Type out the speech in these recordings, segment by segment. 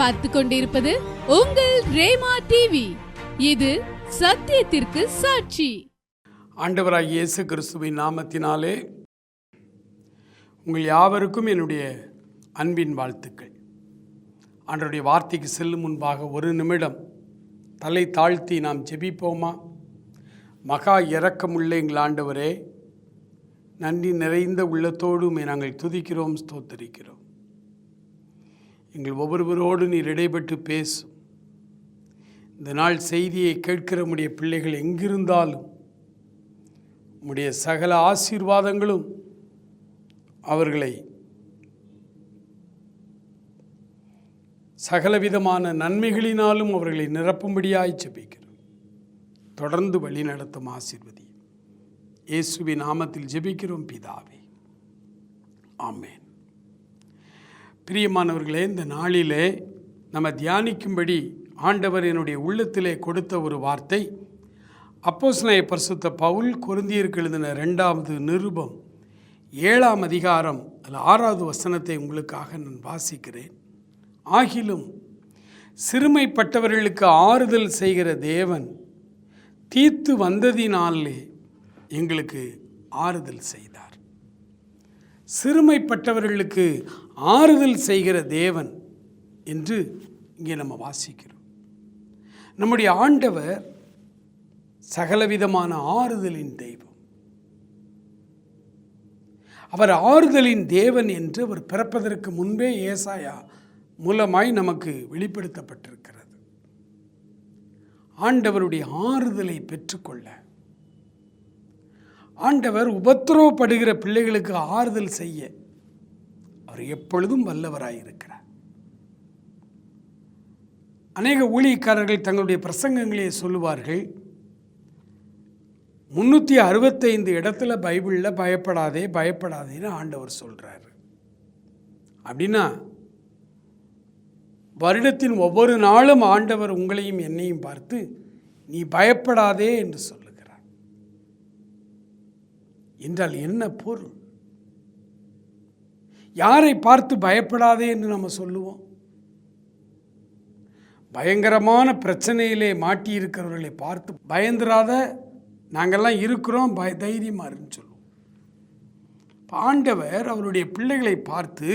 பார்த்து கொண்டிருப்பது உங்கள் ரேமா டிவி இது சத்தியத்திற்கு சாட்சி. ஆண்டவராக இயேசு கிறிஸ்துவின் நாமத்தினாலே உங்கள் யாவருக்கும் என்னுடைய அன்பின் வாழ்த்துக்கள். ஆண்டவருடைய வார்த்தைக்கு செல்லும் முன்பாக ஒரு நிமிடம் தலை தாழ்த்தி நாம் ஜெபிப்போமா? மகா இறக்கமுள்ள எங்கள் ஆண்டவரே நன்றி நிறைந்த உள்ளத்தோடும் நாங்கள் துதிக்கிறோம் ஸ்தோத்தரிக்கிறோம். எங்கள் ஒவ்வொருவரோடு நீர் இடைப்பட்டு பேசும் இந்த நாள் செய்தியை கேட்கிற உடைய பிள்ளைகள் எங்கிருந்தாலும் உம்முடைய சகல ஆசீர்வாதங்களும் அவர்களை சகலவிதமான நன்மைகளினாலும் அவர்களை நிரப்பும்படியாய் ஜெபிக்கிறோம் தொடர்ந்து வழி நடத்தும் ஆசீர்வதி. இயேசுவின் நாமத்தில் ஜெபிக்கிறோம் பிதாவே. ஆமேன். பிரியமானவர்களே இந்த நாளிலே நம்ம தியானிக்கும்படி ஆண்டவர் என்னுடைய உள்ளத்திலே கொடுத்த ஒரு வார்த்தை. அப்போஸ்தலனாகிய பரிசுத்த பவுல் கொருந்தியருக்கு எழுதின ரெண்டாவது நிருபம் ஏழாம் அதிகாரம் அதில் ஆறாவது வசனத்தை உங்களுக்காக நான் வாசிக்கிறேன். ஆகிலும் சிறுமைப்பட்டவர்களுக்கு ஆறுதல் செய்கிற தேவன் தீத்து வந்ததினாலே எங்களுக்கு ஆறுதல் செய்தார். சிறுமைப்பட்டவர்களுக்கு ஆறுதல் செய்கிற தேவன் என்று இங்கே நம்ம வாசிக்கிறோம். நம்முடைய ஆண்டவர் சகலவிதமான ஆறுதலின் தெய்வம். அவர் ஆறுதலின் தேவன் என்று அவர் பிறப்பதற்கு முன்பே ஏசாயா மூலமாய் நமக்கு வெளிப்படுத்தப்பட்டிருக்கிறது. ஆண்டவருடைய ஆறுதலை பெற்றுக்கொள்ள. ஆண்டவர் உபத்திரவப்படுகிற பிள்ளைகளுக்கு ஆறுதல் செய்ய. அவர் எப்பொழுதும் வல்லவராயிருக்கிறார் அநேக ஊழியக்காரர்கள் தங்களுடைய பிரசங்கங்களே சொல்லுவார்கள் முன்னூற்றி அறுபத்தைந்து இடத்துல பைபிளில் பயப்படாதே பயப்படாதேன்னு ஆண்டவர் சொல்கிறாரு அப்படின்னா வருடத்தின் ஒவ்வொரு நாளும் ஆண்டவர் உங்களையும் என்னையும் பார்த்து நீ பயப்படாதே என்று சொல்லுகிறார். என்றால் என்ன பொருள்? யாரை பார்த்து பயப்படாதே என்று நம்ம சொல்லுவோம். பயங்கரமான பிரச்சனையிலே மாட்டியிருக்கிறவர்களை பார்த்து பயந்துராத நாங்கள்லாம் இருக்கிறோம் பய தைரியமாக இருன்னு சொல்லுவோம். ஆண்டவர் அவருடைய பிள்ளைகளை பார்த்து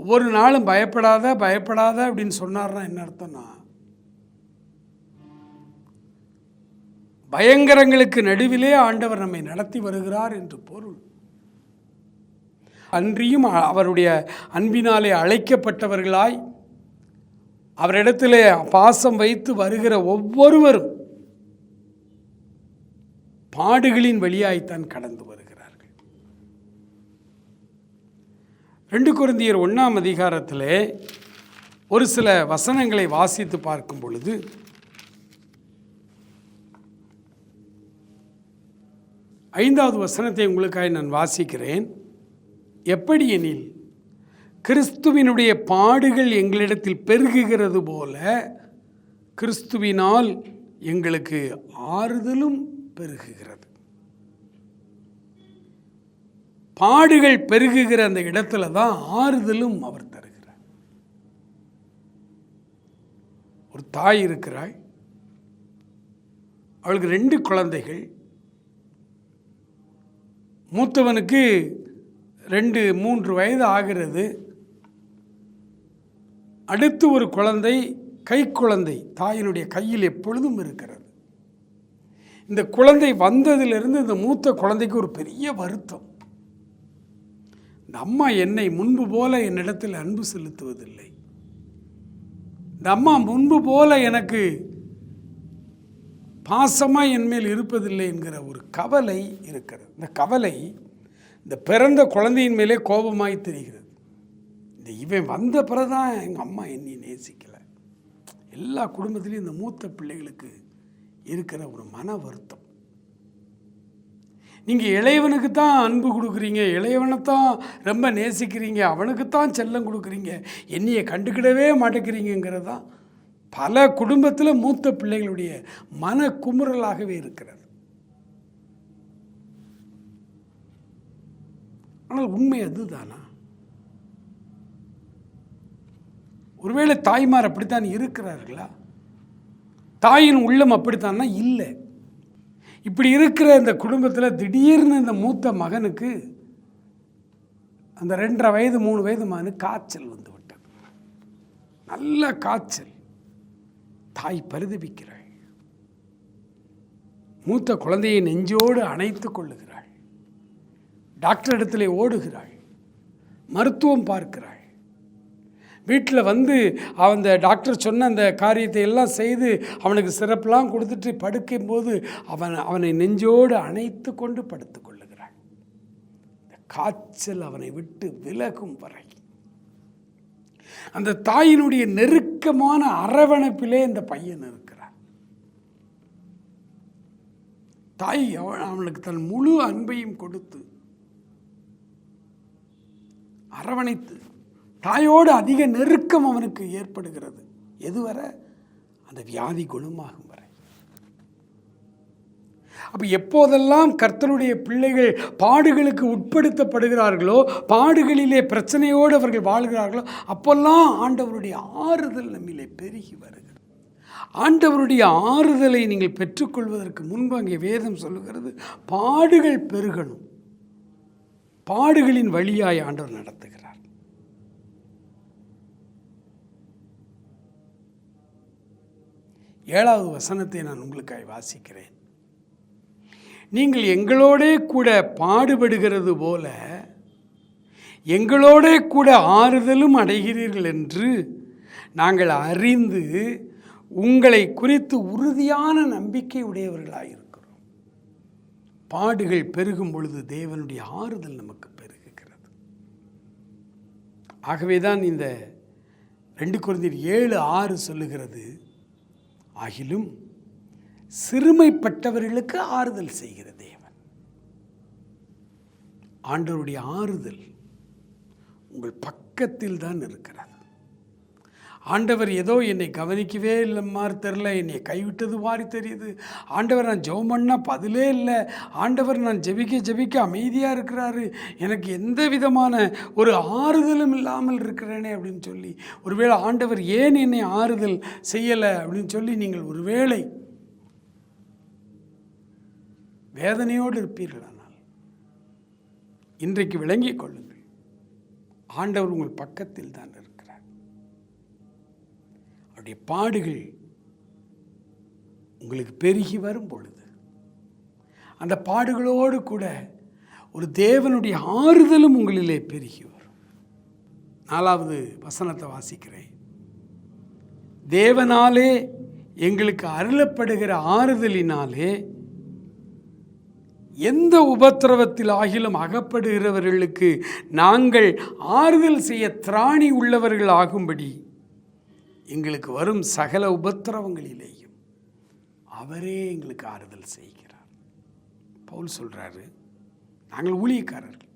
ஒவ்வொரு நாளும் பயப்படாத பயப்படாத அப்படின்னு சொன்னார்னா என்ன அர்த்தம்னா பயங்கரங்களுக்கு நடுவிலே ஆண்டவர் நம்மை நடத்தி வருகிறார் என்று பொருள். அன்றியும் அவருடைய அன்பினாலே அழைக்கப்பட்டவர்களாய் அவரிடத்திலே பாசம் வைத்து வருகிற ஒவ்வொருவரும் பாடுகளின் வழியாய்த்தான் கடந்து வருகிறார்கள். ரெண்டு குருந்தியர் ஒன்றாம் அதிகாரத்திலே ஒரு சில வசனங்களை வாசித்து பார்க்கும் பொழுது ஐந்தாவது வசனத்தை உங்களுக்காக நான் வாசிக்கிறேன். எப்படி எனில் கிறிஸ்துவினுடைய பாடுகள் எங்களிடத்தில் பெருகுகிறது போல கிறிஸ்துவினால் எங்களுக்கு ஆறுதலும் பெருகுகிறது. பாடுகள் பெருகுகிற அந்த இடத்துல தான் ஆறுதலும் அவர் தருகிறார். ஒரு தாய் இருக்கிறாள். அவளுக்கு ரெண்டு குழந்தைகள். மூத்தவனுக்கு ரெண்டு மூன்று வயது ஆகிறது அடுத்து ஒரு குழந்தை கை குழந்தை தாயினுடைய கையில் எப்பொழுதும் இருக்கிறது. இந்த குழந்தை வந்ததிலிருந்து இந்த மூத்த குழந்தைக்கு ஒரு பெரிய வருத்தம். இந்த அம்மா என்னை முன்பு போல என்னிடத்தில் அன்பு செலுத்துவதில்லை. இந்த அம்மா முன்பு போல எனக்கு பாசமாக என்மேல் இருப்பதில்லை என்கிற ஒரு கவலை இருக்கிறது. இந்த கவலை இந்த பிறந்த குழந்தையின் மேலே கோபமாய் தெரிகிறது. இந்த இவன் வந்த பிறகுதான் எங்கள் அம்மா என்னை நேசிக்கலை. எல்லா குடும்பத்திலையும் இந்த மூத்த பிள்ளைகளுக்கு இருக்கிற ஒரு மன வருத்தம். நீங்கள் இளையவனுக்கு தான் அன்பு கொடுக்குறீங்க இளையவனை தான் ரொம்ப நேசிக்கிறீங்க அவனுக்கு தான் செல்லம் கொடுக்குறீங்க என்னையை கண்டுக்கிடவே மாட்டேங்கிறீங்கிறது தான் பல குடும்பத்தில் மூத்த பிள்ளைகளுடைய மன குமுறலாகவே இருக்கிறது. ஆனால் உண்மை அதுதானா? ஒருவேளை தாய்மார் அப்படித்தான் இருக்கிறார்களா? தாயின் உள்ளம் அப்படித்தான்னா இல்லை. இப்படி இருக்கிற இந்த குடும்பத்தில் திடீர்னு இந்த மூத்த மகனுக்கு அந்த ரெண்டரை வயது மூணு வயது மகனு காய்ச்சல் வந்து விட்டது. நல்ல காய்ச்சல். தாய் பரிதபிக்கிறாள். மூத்த குழந்தையை நெஞ்சோடு அணைத்து கொள்ளுகிறாள். டாக்டர் இடத்துல ஓடுகிறாள். மருத்துவம் பார்க்கிறாள். வீட்டில் வந்து அந்த டாக்டர் சொன்ன அந்த காரியத்தை எல்லாம் செய்து அவனுக்கு சிறப்பெலாம் கொடுத்துட்டு படுக்கும்போது அவன் அவனை நெஞ்சோடு அணைத்து கொண்டு படுத்து கொள்ளுகிறாள். இந்த காய்ச்சல் அவனை விட்டு விலகும் வரை. அந்த தாயினுடைய நெருக்கமான அரவணைப்பிலே இந்த பையன் இருக்கிறான். தாய் அவன் அவனுக்கு தன் முழு அன்பையும் கொடுத்து அரவணைத்து தாயோடு அதிக நெருக்கம் அவனுக்கு ஏற்படுகிறது. எதுவரை? அந்த வியாதி குணமாகும் வரை. அப்போ எப்போதெல்லாம் கர்த்தருடைய பிள்ளைகள் பாடுகளுக்கு உட்படுத்தப்படுகிறார்களோ பாடுகளிலே பிரச்சனையோடு அவர்கள் வாழ்கிறார்களோ அப்போல்லாம் ஆண்டவருடைய ஆறுதல் நம்மிலே பெருகி வருகிறது. ஆண்டவருடைய ஆறுதலை நீங்கள் பெற்றுக்கொள்வதற்கு முன்பு அங்கே வேதம் சொல்லுகிறது பாடுகள் பெருகணும். பாடுகளின் வழியாய் ஆண்டவர் நடத்துகிறார். ஏழாவது வசனத்தை நான் உங்களுக்காய் வாசிக்கிறேன். நீங்கள் எங்களோடே கூட பாடுபடுகிறது போல எங்களோடே கூட ஆறுதலும் அடைகிறீர்கள் என்று நாங்கள் அறிந்து உங்களை குறித்து உறுதியான நம்பிக்கை உடையவர்களாயிருக்கும் பாடுகள் பெருகும் பொழுது தேவனுடைய ஆறுதல் நமக்கு பெருகுகிறது. ஆகவே தான் இந்த ரெண்டு குழந்தையர் ஏழு ஆறு சொல்லுகிறது ஆகிலும் சிறுமைப்பட்டவர்களுக்கு ஆறுதல் செய்கிற தேவன். ஆண்டவருடைய ஆறுதல் உங்கள் பக்கத்தில் தான் இருக்கிறது. ஆண்டவர் ஏதோ என்னை கவனிக்கவே இல்லை மாதிரி தெரில என்னை கைவிட்டது மாதிரி தெரியுது. ஆண்டவர் நான் ஜெபம் பண்ணால் பதிலே இல்லை. ஆண்டவர் நான் ஜெபிக்க ஜெபிக்க அமைதியாக இருக்கிறாரு. எனக்கு எந்த விதமான ஒரு ஆறுதலும் இல்லாமல் இருக்கிறேனே அப்படின்னு சொல்லி ஒருவேளை ஆண்டவர் ஏன் என்னை ஆறுதல் செய்யலை அப்படின்னு சொல்லி நீங்கள் ஒருவேளை வேதனையோடு இருப்பீர்கள் ஆனால் இன்றைக்கு விளங்கிக் கொள்ளுங்கள். ஆண்டவர் உங்கள் பக்கத்தில் தான் அவருடைய பாடுகள் உங்களுக்கு பெருகி வரும் பொழுது அந்த பாடுகளோடு கூட ஒரு தேவனுடைய ஆறுதலும் உங்களிலே பெருகி வரும். நாலாவது வசனத்தை வாசிக்கிறேன். தேவனாலே எங்களுக்கு அருளப்படுகிற ஆறுதலினாலே எந்த உபத்திரவத்தில் ஆகிலும் அகப்படுகிறவர்களுக்கு நாங்கள் ஆறுதல் செய்ய திராணி உள்ளவர்கள் ஆகும்படி எங்களுக்கு வரும் சகல உபத்திரவங்களிலேயும் அவரே எங்களுக்கு ஆறுதல் செய்கிறார். பவுல் சொல்கிறாரு நாங்கள் ஊழியக்காரர்கள்.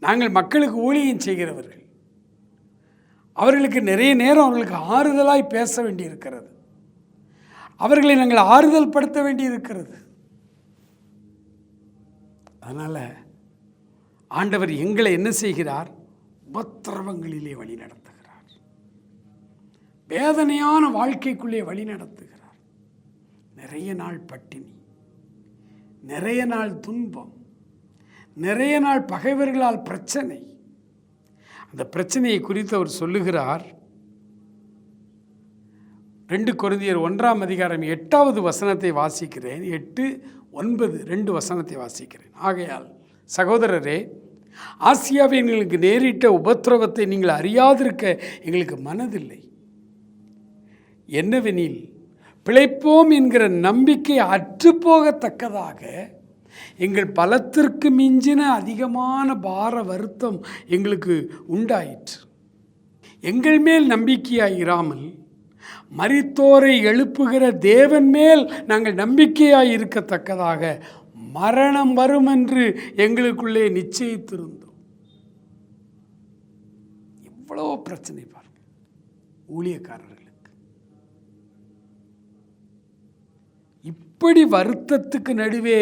நாங்கள் மக்களுக்கு ஊழியம் செய்கிறவர்கள். அவர்களுக்கு நிறைய நேரம் அவர்களுக்கு ஆறுதலாய் பேச வேண்டியிருக்கிறது. அவர்களை நாங்கள் ஆறுதல் படுத்த வேண்டியிருக்கிறது. அதனால் ஆண்டவர் எங்களை என்ன செய்கிறார்? உபத்திரவங்களிலே வழி நடத்த வேதனையான வாழ்க்கைக்குள்ளே வழி நடத்துகிறார். நிறைய நாள் பட்டினி நிறைய நாள் துன்பம் நிறைய நாள் பகைவர்களால் பிரச்சனை. அந்த பிரச்சனையை குறித்து அவர் சொல்லுகிறார். ரெண்டு குருந்தியர் ஒன்றாம் அதிகாரம் எட்டாவது வசனத்தை வாசிக்கிறேன். எட்டு ஒன்பது ரெண்டு வசனத்தை வாசிக்கிறேன். ஆகையால் சகோதரரே ஆசியாவில் எங்களுக்கு நேரிட்ட உபத்திரவத்தை நீங்கள் அறியாதிருக்க எங்களுக்கு மனதில்லை. என்னவெனில் பிழைப்போம் என்கிற நம்பிக்கை அற்றுப்போகத்தக்கதாக எங்கள் பலத்திற்கு மிஞ்சின அதிகமான பார வருத்தம் எங்களுக்கு உண்டாயிற்று. எங்கள் மேல் நம்பிக்கையாக இராமல் மரித்தோரை எழுப்புகிற தேவன் மேல் நாங்கள் நம்பிக்கையாய் இருக்கத்தக்கதாக மரணம் வரும் என்று எங்களுக்குள்ளே நிச்சயித்திருந்தோம். எவ்வளோ பிரச்சனை பாருங்கள் ஊழியக்காரர்களுக்கு இப்படி வருத்தத்துக்கு நடுவே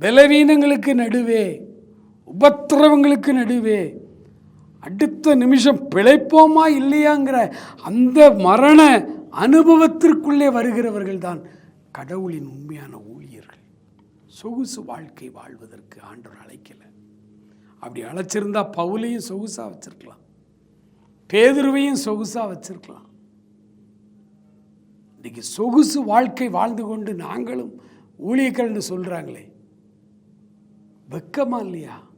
பலவீனங்களுக்கு நடுவே உபத்திரவங்களுக்கு நடுவே அடுத்த நிமிஷம் பிழைப்போமா இல்லையாங்கிற அந்த மரண அனுபவத்திற்குள்ளே வருகிறவர்கள் தான் கடவுளின் உண்மையான ஊழியர்கள். சொகுசு வாழ்க்கை வாழ்வதற்கு ஆண்டவர் அழைக்கலை. அப்படி அழைச்சிருந்தா பவுலையும் சொகுசாக வச்சிருக்கலாம். பேதுருவையும் சொகுசாக வச்சிருக்கலாம். இன்னைக்கு சொகுசு வாழ்க்கை வாழ்ந்து கொண்டு நாங்களும் ஊழியர்கள்னு சொல்கிறாங்களே வெக்கமா இல்லையா?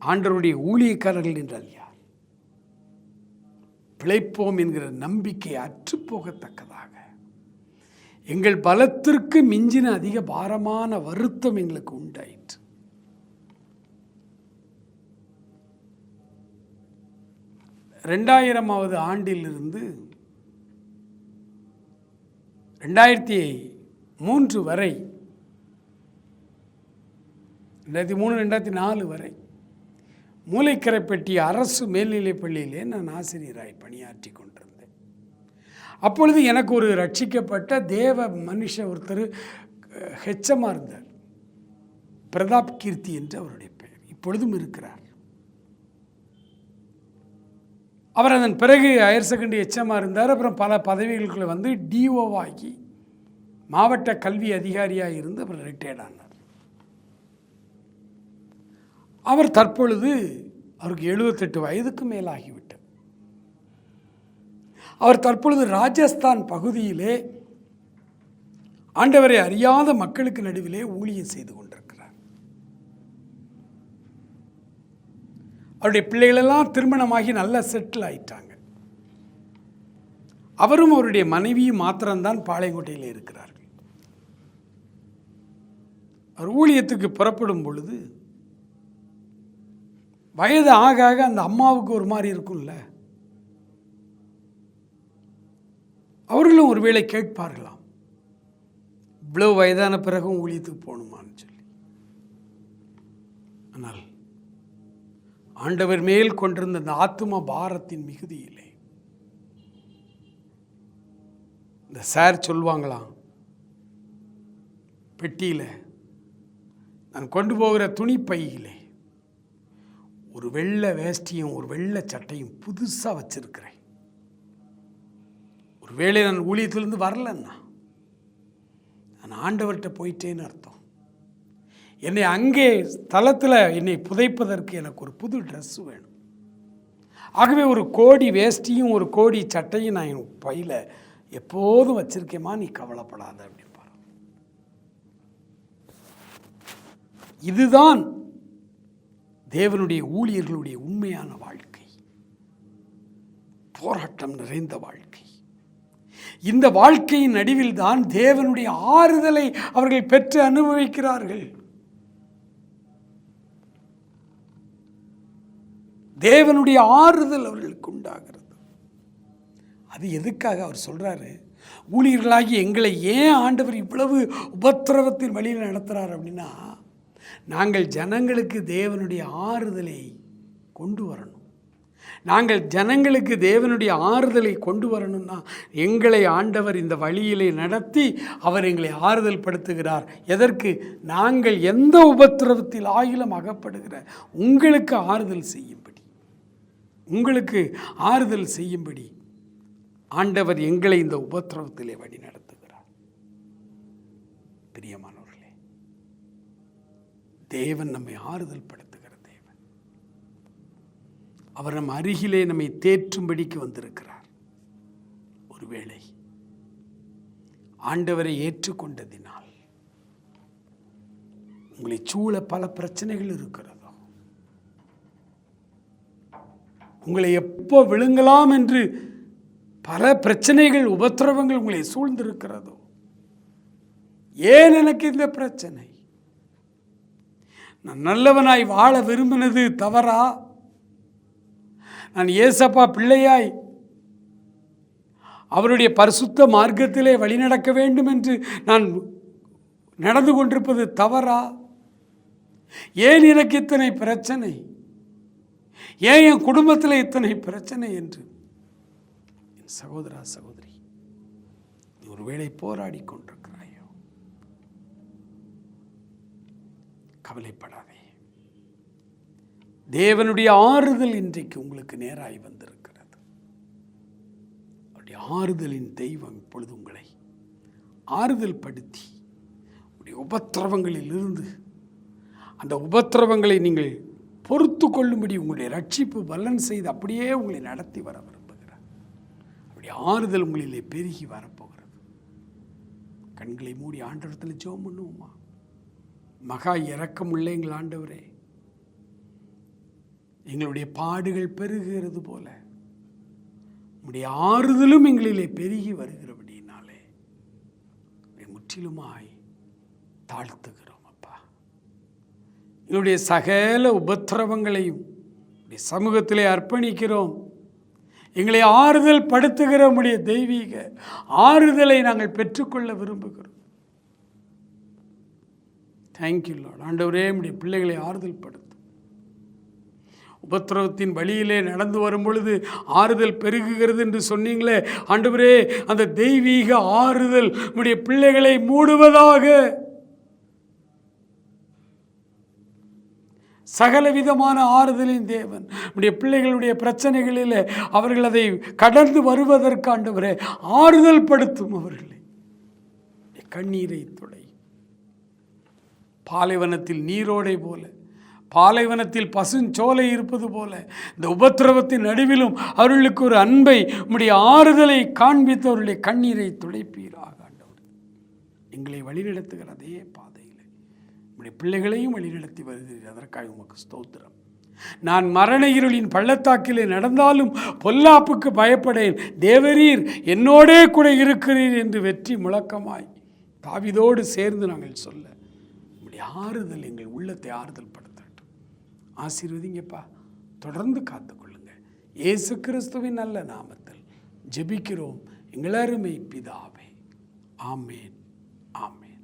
ஆண்டவருடைய ஊழியக்காரர்கள் என்றால் யார்? பிழைப்போம் என்கிற நம்பிக்கை அற்றுப்போகத்தக்கதாக. எங்கள் பலத்திற்கு மிஞ்சின அதிக பாரமான வருத்தம் எங்களுக்கு உண்டாயிற்று. ரெண்டாயிரமாவது ஆண்டிலிருந்து ரெண்டாயிரத்தி மூன்று வரை ரெண்டாயிரத்தி மூணு ரெண்டாயிரத்தி நாலு வரை மூளைக்கரைப்பட்டி அரசு மேல்நிலைப் பள்ளியிலே நான் ஆசிரியராய் பணியாற்றி கொண்டிருந்தேன். அப்பொழுது எனக்கு ஒரு ரட்சிக்கப்பட்ட தேவ மனுஷ ஒருத்தர் ஹெச்சமாக இருந்தார். பிரதாப் கீர்த்தி என்று அவருடைய பெயர். இப்பொழுதும் இருக்கிறார். அவர் அதன் பிறகு ஹையர் செகண்டரி எச்எம்மாக இருந்தார். அப்புறம் பல பதவிகளுக்குள்ளே வந்து டிஓவாகி மாவட்ட கல்வி அதிகாரியாக இருந்து அப்புறம் ரிட்டையர்ட் ஆனார். அவர் தற்பொழுது அவருக்கு எழுபத்தெட்டு வயதுக்கு மேலாகிவிட்டது. அவர் தற்பொழுது ராஜஸ்தான் பகுதியிலே ஆண்டவரை அறியாத மக்களுக்கு நடுவிலே ஊழியம் செய்து கொண்டார் அவருடைய பிள்ளைகளெல்லாம் திருமணமாகி நல்லா செட்டில் ஆயிட்டாங்க. அவரும் அவருடைய மனைவியும் மாத்திரம்தான் பாளையங்கோட்டையில் இருக்கிறார்கள். அவர் ஊழியத்துக்கு புறப்படும் பொழுது வயது ஆக ஆக அந்த அம்மாவுக்கு ஒரு மாதிரி இருக்கும்ல. அவர்களும் ஒருவேளை கேட்பார்களாம். இவ்வளோ வயதான பிறகும் ஊழியத்துக்கு போகணுமான்னு சொல்லி. ஆனால் ஆண்டவர் மேல் கொண்டிருந்த அந்த ஆத்தும பாரத்தின் மிகுதியிலே. இந்த சார் சொல்லுவாங்களாம் பெட்டியில். நான் கொண்டு போகிற துணி பையிலே ஒரு வெள்ளை வேஷ்டியும் ஒரு வெள்ளை சட்டையும் புதுசாக வச்சிருக்கிறேன். ஒரு வேளை நான் ஊழியத்திலேருந்து வரலன்னா நான் ஆண்டவர்கிட்ட போயிட்டேன்னு அர்த்தம். என்னை அங்கே ஸ்தலத்தில் என்னை புதைப்பதற்கு எனக்கு ஒரு புது ட்ரெஸ் வேணும். ஆகவே ஒரு கோடி வேஷ்டியும் ஒரு கோடி சட்டையும் நான் என் பையில் எப்போதும் வச்சிருக்கேம்மா நீ கவலைப்படாத அப்படின்பார் இதுதான் தேவனுடைய ஊழியர்களுடைய உண்மையான வாழ்க்கை. போராட்டம் நிறைந்த வாழ்க்கை. இந்த வாழ்க்கையின் நடுவில் தான் தேவனுடைய ஆறுதலை அவர்கள் பெற்று அனுபவிக்கிறார்கள். தேவனுடைய ஆறுதல் அவர்களுக்கு உண்டாகிறது. அது எதுக்காக அவர் சொல்கிறாரு ஊழியர்களாகி எங்களை ஏன் ஆண்டவர் இவ்வளவு உபத்திரவத்தின் வழியில் நடத்துகிறார் அப்படின்னா நாங்கள் ஜனங்களுக்கு தேவனுடைய ஆறுதலை கொண்டு வரணும். நாங்கள் ஜனங்களுக்கு தேவனுடைய ஆறுதலை கொண்டு வரணும்னா எங்களை ஆண்டவர் இந்த வழியிலே நடத்தி அவர் எங்களை ஆறுதல் படுத்துகிறார். எதற்கு? நாங்கள் எந்த உபத்திரவத்தில் ஆகிலும் அகப்படுகிற உங்களுக்கு ஆறுதல் செய்யும். உங்களுக்கு ஆறுதல் செய்யும்படி ஆண்டவர் எங்களை இந்த உபத்திரவத்திலே வழி நடத்துகிறார். பிரியமானவர்களே தேவன் நம்மை ஆறுதல் படுத்துகிற தேவன். அவர் நம் அருகிலே நம்மை தேற்றும்படிக்கு வந்திருக்கிறார். ஒருவேளை ஆண்டவரை ஏற்றுக்கொண்டதினால் உங்களை சூழ பல பிரச்சனைகள் இருக்கிறது. உங்களை எப்போ விழுங்கலாம் என்று பல பிரச்சனைகள் உபத்திரவங்கள் உங்களை சூழ்ந்திருக்கிறதோ? ஏன் எனக்கு இந்த பிரச்சனை? நான் நல்லவனாய் வாழ விரும்பினது தவறா? நான் ஏசப்பா பிள்ளையாய் அவருடைய பரிசுத்த மார்க்கத்திலே வழிநடக்க வேண்டும் என்று நான் நடந்து கொண்டிருப்பது தவறா? ஏன் எனக்கு இத்தனை பிரச்சனை? ஏன் என் குடும்பத்தில் இத்தனை பிரச்சனை என்று? என் சகோதரா சகோதரி நீ ஒருவேளை போராடி கொண்டிருக்கிறாயோ? கவலைப்படாதே. தேவனுடைய ஆறுதல் இன்றைக்கு உங்களுக்கு நேராய் வந்திருக்கிறது. அவருடைய ஆறுதலின் தெய்வம் இப்பொழுது உங்களை ஆறுதல் படுத்தி உடைய உபத்திரவங்களில் இருந்து அந்த உபத்திரவங்களை நீங்கள் பொறுத்து கொள்ளும்படி உங்களுடைய ரட்சிப்பு பலன் செய்து அப்படியே உங்களை நடத்தி வர விரும்புகிறார். அப்படி ஆறுதல் உங்களிலே பெருகி வரப்போகிறது. கண்களை மூடி ஆண்டவரத்தில் ஜோம் பண்ணுவோமா? மகா இரக்கமுள்ள எங்கள் ஆண்டவரே. எங்களுடைய பாடுகள் பெருகிறது போல. உம்முடைய ஆறுதலும் எங்களிலே பெருகி வருகிறபடினாலே முற்றிலுமாய் தாழ்த்துகிறோம். இதனுடைய சகல உபத்திரவங்களையும் சமூகத்திலே அர்ப்பணிக்கிறோம். எங்களை ஆறுதல் படுத்துகிற உம்முடைய தெய்வீக ஆறுதலை நாங்கள் பெற்றுக்கொள்ள விரும்புகிறோம். தேங்க்யூ லார்ட் ஆண்டவரே நம்முடைய பிள்ளைகளை ஆறுதல் படுத்தும் உபத்திரவத்தின் வழியிலே நடந்து வரும் பொழுது ஆறுதல் பெருகுகிறது என்று சொன்னீங்களே. ஆண்டவரே அந்த தெய்வீக ஆறுதல் நம்முடைய பிள்ளைகளை மூடுவதாக. சகல விதமான ஆறுதலின் தேவன். உடைய பிள்ளைகளுடைய பிரச்சனைகளில் அவர்கள் அதை கடந்து வருவதற்கு ஆண்டவரே ஆறுதல் படுத்தும் அவர்களை. கண்ணீரை துடை. பாலைவனத்தில் நீரோடை போல பாலைவனத்தில் பசுஞ்சோலை இருப்பது போல இந்த உபத்திரவத்தின் நடுவிலும் அவர்களுக்கு ஒரு அன்பை உடைய ஆறுதலை காண்பித்து அவருடைய கண்ணீரை துடைப்பீராக ஆண்டவர். எங்களை வழிநடத்துகிற அதே பாதை. உம்முடைய பிள்ளைகளையும் வழிநடத்தி வருகிறீர். அதற்காக உமக்கு ஸ்தோத்திரம். நான் மரண இருளின் பள்ளத்தாக்கிலே நடந்தாலும் பொல்லாப்புக்கு பயப்படேன். தேவரீர் என்னோடே கூட இருக்கிறீர் என்று வெற்றி முழக்கமாய் தாவிதோடு சேர்ந்து நாங்கள் சொல்ல உங்களுடைய ஆறுதல் எங்கள் உள்ளத்தை ஆறுதல் படுத்தட்டும் ஆசீர்வதிங்கப்பா. தொடர்ந்து காத்துக்கொள்ளுங்க இயேசு கிறிஸ்துவின் நல்ல நாமத்தில் ஜெபிக்கிறோம். எங்களருமை பிதாவே. ஆமேன். ஆமேன்.